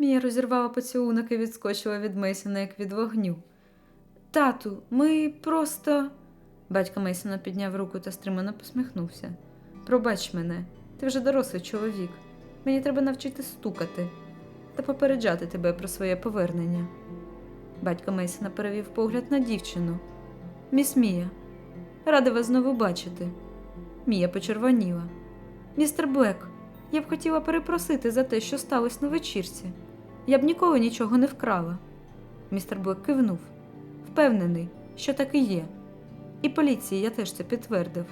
Мія розірвала поцілунок і відскочила від Мейсона, як від вогню. Тату, ми просто. Батько Мейсона підняв руку та стримано посміхнувся. Пробач мене, ти вже дорослий чоловік. Мені треба навчити стукати та попереджати тебе про своє повернення. Батько Мейсона перевів погляд на дівчину. Міс Мія, радий вас знову бачити. Мія почервоніла. Містер Блек, я б хотіла перепросити за те, що сталося на вечірці. Я б ніколи нічого не вкрала. Містер Блек кивнув. Впевнений, що так і є. І поліції я теж це підтвердив.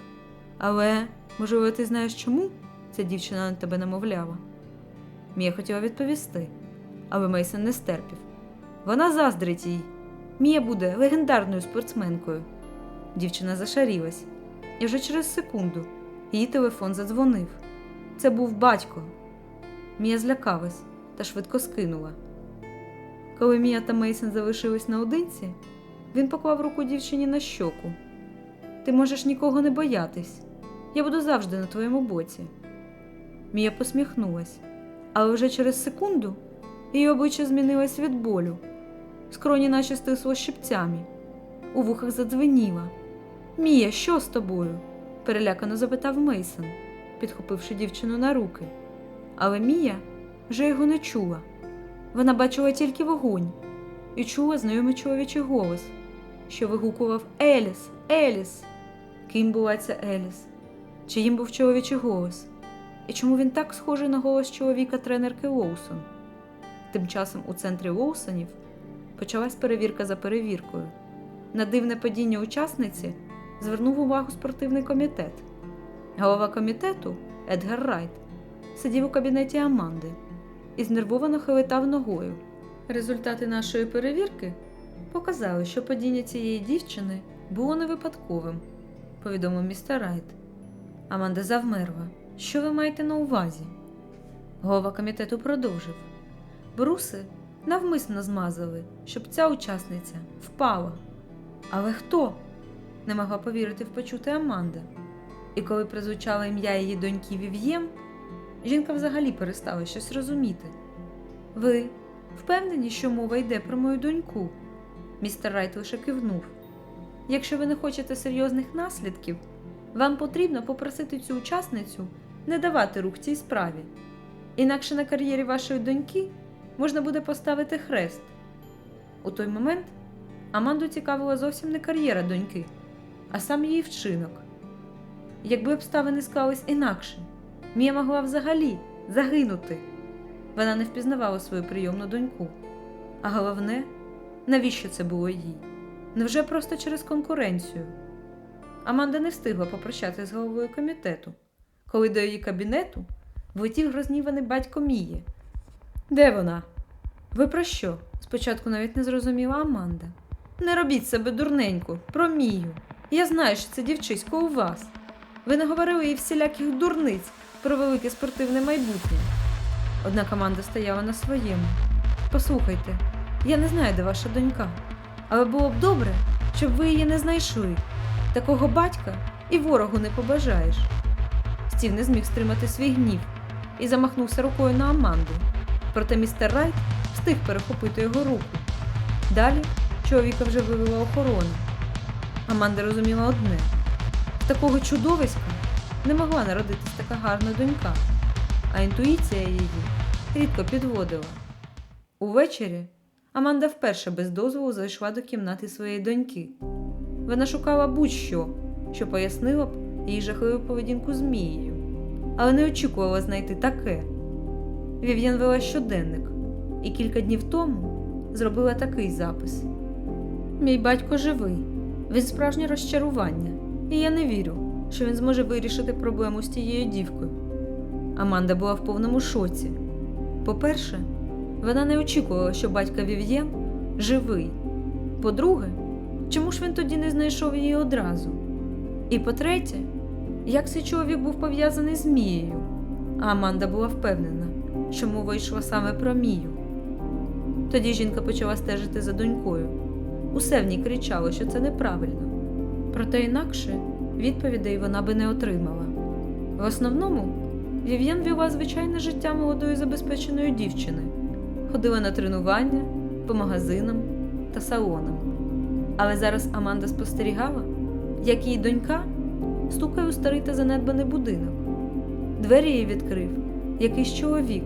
Але, можливо, ти знаєш чому ця дівчина на тебе намовляла? Мія хотіла відповісти, але Мейсон не стерпів. Вона заздрить їй. Мія буде легендарною спортсменкою. Дівчина зашарілась, і вже через секунду її телефон задзвонив. Це був батько. Мія злякалась та швидко скинула. Коли Мія та Мейсон залишились наодинці, він поклав руку дівчині на щоку. Ти можеш нікого не боятись. Я буду завжди на твоєму боці. Мія посміхнулась, але вже через секунду її обличчя змінилось від болю. Скроні наче стисло щипцями. У вухах задзвеніло. Мія, що з тобою? перелякано запитав Мейсон, підхопивши дівчину на руки. Але Мія вже його не чула. Вона бачила тільки вогонь і чула знайомий чоловічий голос, що вигукував Еліс, Еліс. Ким була ця Еліс? Чиїм був чоловічий голос? І чому він так схожий на голос чоловіка тренерки Лоусон? Тим часом у центрі Лоусонів почалась перевірка за перевіркою. На дивне падіння учасниці звернув увагу спортивний комітет. Голова комітету Едгар Райт сидів у кабінеті Аманди і знервовано хилитав ногою. Результати нашої перевірки показали, що падіння цієї дівчини було не випадковим, повідомив містер Райт. Аманда завмерла. Що ви маєте на увазі? Голова комітету продовжив. Бруси навмисно змазали, щоб ця учасниця впала. Але хто? не могла повірити в почуте Аманда. І коли прозвучало ім'я її доньки Вів'єм, жінка взагалі перестала щось розуміти. Ви впевнені, що мова йде про мою доньку? Містер Райт лише кивнув. Якщо ви не хочете серйозних наслідків, вам потрібно попросити цю учасницю не давати рух цій справі. Інакше на кар'єрі вашої доньки можна буде поставити хрест. У той момент Аманду цікавила зовсім не кар'єра доньки, а сам її вчинок. Якби обставини склались інакше, Мія могла взагалі загинути. Вона не впізнавала свою прийомну доньку. А головне, навіщо це було їй? Невже просто через конкуренцію? Аманда не встигла попрощатися з головою комітету, коли до її кабінету влетів грозніваний батько Мії. Де вона? Ви про що? Спочатку навіть не зрозуміла Аманда. Не робіть себе дурненьку, про Мію. Я знаю, що це дівчисько у вас. Ви не говорили їй всіляких дурниць про велике спортивне майбутнє. Одна команда стояла на своєму. Послухайте, я не знаю, де ваша донька, але було б добре, щоб ви її не знайшли. Такого батька і ворогу не побажаєш. Стів не зміг стримати свій гнів і замахнувся рукою на Аманду. Проте містер Райт встиг перехопити його руку. Далі чоловіка вже вивела охорона. Аманда розуміла одне: такого чудовиська не могла народитись така гарна донька, а інтуїція її рідко підводила. Увечері Аманда вперше без дозволу зайшла до кімнати своєї доньки. Вона шукала будь-що, що пояснило б її жахливу поведінку з Мією, але не очікувала знайти таке. Вів'ян вела щоденник і кілька днів тому зробила такий запис: Мій батько живий, він справжнє розчарування, і я не вірю, що він зможе вирішити проблему з тією дівкою. Аманда була в повному шоці. По-перше, вона не очікувала, що батька Вів'єн живий. По-друге, чому ж він тоді не знайшов її одразу? І по-третє, як цей чоловік був пов'язаний з Мією, а Аманда була впевнена, що мова йшла саме про Мію. Тоді жінка почала стежити за донькою. Усе в ній кричало, що це неправильно. Проте інакше відповідей вона би не отримала. В основному Вів'ян вела звичайне життя молодої забезпеченої дівчини, ходила на тренування по магазинам та салонам. Але зараз Аманда спостерігала, як її донька стукає у старий та занедбаний будинок. Двері їй відкрив якийсь чоловік,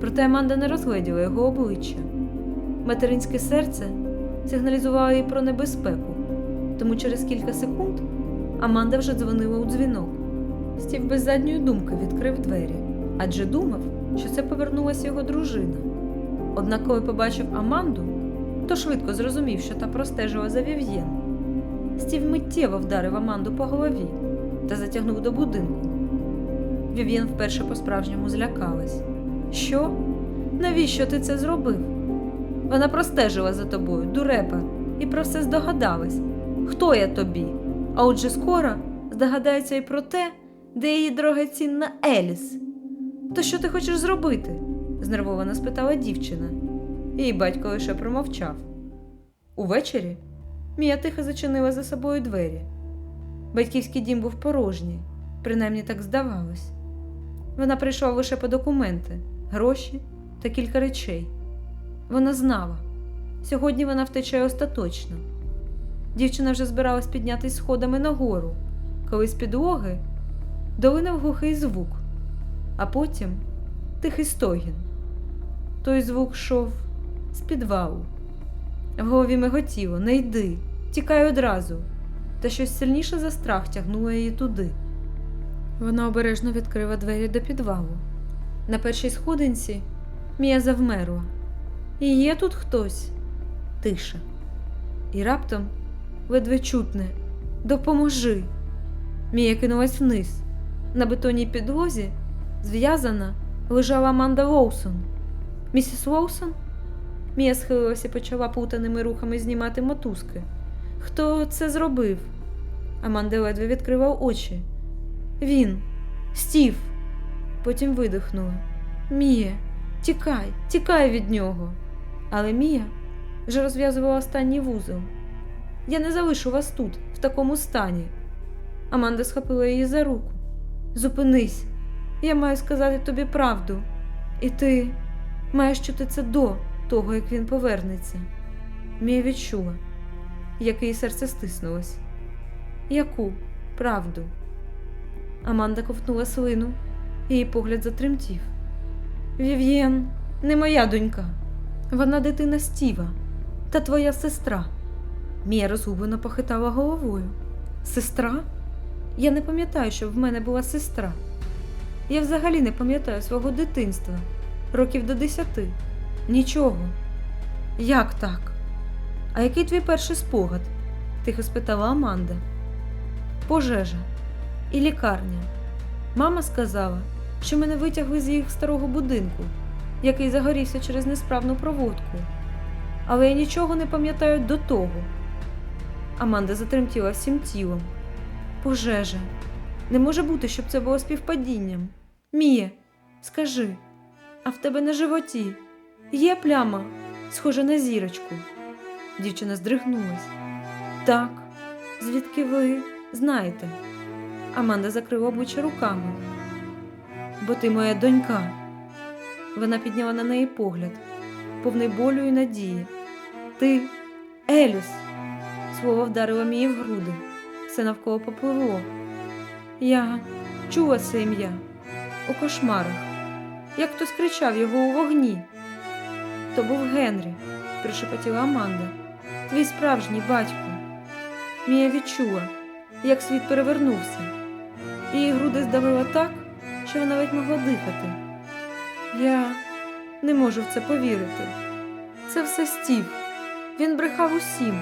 проте Аманда не розгледіла його обличчя. Материнське серце сигналізувало їй про небезпеку, тому через кілька секунд Аманда вже дзвонила у дзвінок. Стів без задньої думки відкрив двері, адже думав, що це повернулася його дружина. Однак, коли побачив Аманду, то швидко зрозумів, що та простежила за Вів'єн. Стів миттєво вдарив Аманду по голові та затягнув до будинку. Вів'єн вперше по-справжньому злякалась. Що? Навіщо ти це зробив? Вона простежила за тобою, дурепа, і про все здогадалась. Хто я тобі? А отже скоро здогадається і про те, де її дорогоцінна Еліс. То що ти хочеш зробити? знервовано спитала дівчина. Її батько лише промовчав. Увечері Мія тихо зачинила за собою двері. Батьківський дім був порожній, принаймні так здавалось. Вона прийшла лише по документи, гроші та кілька речей. Вона знала, сьогодні вона втече остаточно. Дівчина вже збиралась піднятись сходами нагору, коли з підлоги долинув глухий звук, а потім тихий стогін. Той звук йшов з підвалу. В голові миготіло, не йди, тікай одразу. Та щось сильніше за страх тягнуло її туди. Вона обережно відкрила двері до підвалу. На першій сходинці Мія завмерла. І є тут хтось? Тиша. І раптом ледве чутне Допоможи. Мія кинулась вниз. На бетонній підлозі зв'язана лежала Аманда Лоусон. Місіс Лоусон? Мія схилилася і почала плутаними рухами знімати мотузки. Хто це зробив? Аманда ледве відкрила очі. Він, Стів. Потім видихнула. Мія, тікай, тікай від нього. Але Мія вже розв'язувала останній вузол. Я не залишу вас тут, в такому стані. Аманда схопила її за руку. Зупинись, я маю сказати тобі правду. І ти маєш чути це до того, як він повернеться. Мія відчула, як її серце стиснулось. Яку правду? Аманда ковтнула слину, її погляд затремтів. Вів'єн, не моя донька. Вона дитина Стіва та твоя сестра. Мія розгублено похитала головою. Сестра? Я не пам'ятаю, щоб в мене була сестра. Я взагалі не пам'ятаю свого дитинства, років до десяти. Нічого. Як так? А який твій перший спогад? тихо спитала Аманда. Пожежа і лікарня. Мама сказала, що мене витягли з їх старого будинку, який загорівся через несправну проводку. Але я нічого не пам'ятаю до того. Аманда затремтіла всім тілом. Пожежа. Не може бути, щоб це було співпадінням. Міє, скажи, а в тебе на животі є пляма, схожа на зірочку? Дівчина здригнулась. Так, звідки ви знаєте? Аманда закрила обличчя руками. Бо ти моя донька. Вона підняла на неї погляд, повний болю і надії. Ти Еліс. Слово вдарило мені в груди. Все навколо попливло. Я чула це ім'я у кошмарах, як хтось кричав його у вогні. То був Генрі, пришепотіла Аманда. Твій справжній батько. Мія відчула, як світ перевернувся. Її груди здавило так, що вона ледь могла дихати. Я не можу в це повірити. Це все Стів. Він брехав усім,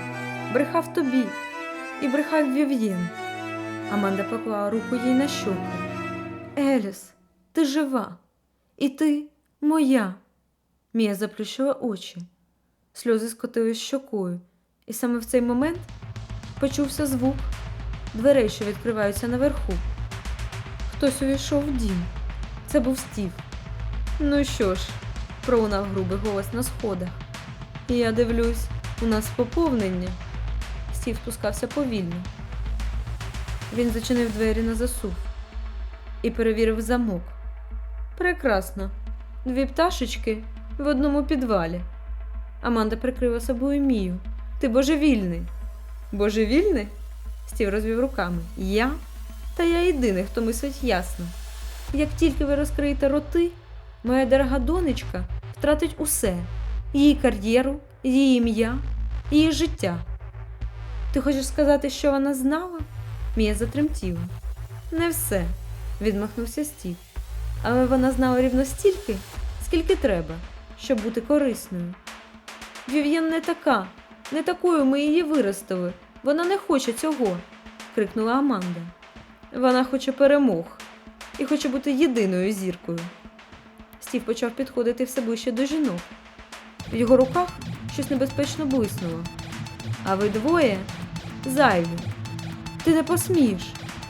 брехав тобі і брехав Вів'єн. Аманда поклала руку їй на щоку. Еліс, ти жива, і ти моя. Мія заплющила очі. Сльози скотились щокою, і саме в цей момент почувся звук дверей, що відкриваються наверху. Хтось увійшов в дім. Це був Стів. Ну що ж, пролунав грубий голос на сходах. Я дивлюсь, у нас поповнення. Стів спускався повільно. Він зачинив двері на засув і перевірив замок. Прекрасно. Дві пташечки в одному підвалі. Аманда прикрила собою Мію. Ти божевільний. Божевільний? Стів розвів руками. Я? Та я єдиний, хто мислить ясно. Як тільки ви розкриєте роти, моя дорога донечка втратить усе її кар'єру, її ім'я, її життя. Ти хочеш сказати, що вона знала? Мія затремтіла. Не все, відмахнувся Стів. Але вона знала рівно стільки, скільки треба, щоб бути корисною. Вів'ян не така, не такою ми її виростили. Вона не хоче цього, крикнула Аманда. Вона хоче перемог і хоче бути єдиною зіркою. Стів почав підходити все ближче до жінок. В його руках щось небезпечно блиснуло. А ви двоє зайві. Ти не посмієш.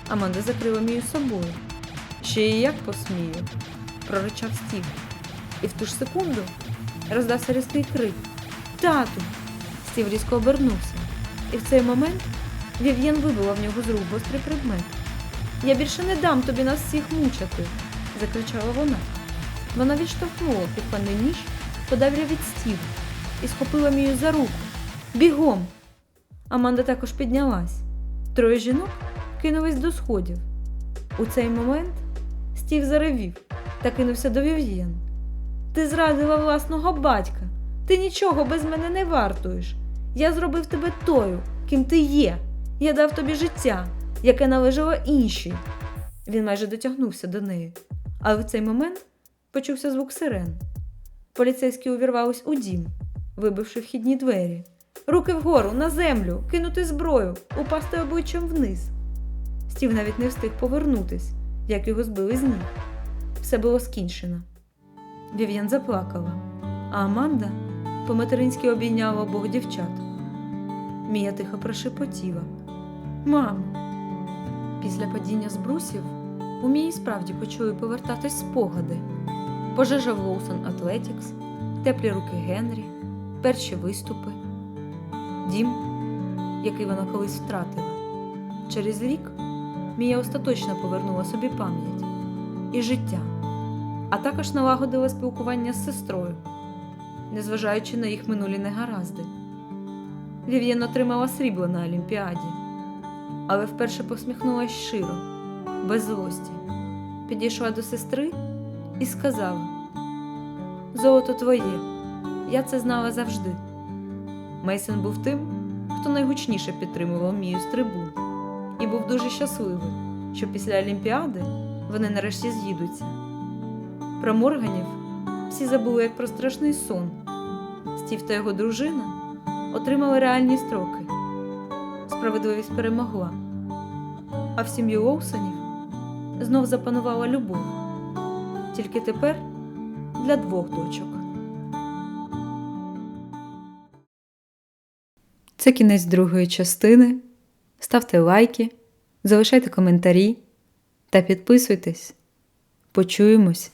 Аманда закрила Мію собою. Ще і як посмію, проричав Стів. І в ту ж секунду роздався різкий крик. Тату! Стів різко обернувся. І в цей момент Вів'єн вибила в нього з рук гострий предмет. Я більше не дам тобі нас всіх мучити, закричала вона. Вона відштовхнула кухонний ніж подавля від стів і схопила Мію за руку. Бігом! Аманда також піднялась. Троє жінок кинулись до сходів. У цей момент Стів заревів та кинувся до Вів'єн. Ти зрадила власного батька. Ти нічого без мене не вартуєш. Я зробив тебе тою, ким ти є. Я дав тобі життя, яке належало іншій. Він майже дотягнувся до неї, але в цей момент почувся звук сирен. Поліцейські увірвались у дім, вибивши вхідні двері. Руки вгору, на землю, кинути зброю, упасти обличчям вниз. Стів навіть не встиг повернутись, як його збили з ніг. Все було скінчено. Вів'ян заплакала, а Аманда по-материнськи обійняла обох дівчат. Мія тихо прошепотіла. Мамо. Після падіння з брусів у Мії справді почали повертатись спогади. Пожежа в Лоусон Атлетікс, теплі руки Генрі, перші виступи, дім, який вона колись втратила. Через рік Мія остаточно повернула собі пам'ять і життя, а також налагодила спілкування з сестрою, незважаючи на їх минулі негаразди. Вів'єн отримала срібло на Олімпіаді, але вперше посміхнулась широ, без злості. Підійшла до сестри і сказала: Золото твоє, я це знала завжди. Мейсон був тим, хто найгучніше підтримував Мію з трибун, і був дуже щасливий, що після Олімпіади вони нарешті з'їдуться. Про Морганів всі забули як про страшний сон. Стів та його дружина отримали реальні строки. Справедливість перемогла, а в сім'ї Лоусонів знов запанувала любов. Тільки тепер для двох дочок. Це кінець другої частини. Ставте лайки, залишайте коментарі та підписуйтесь. Почуємось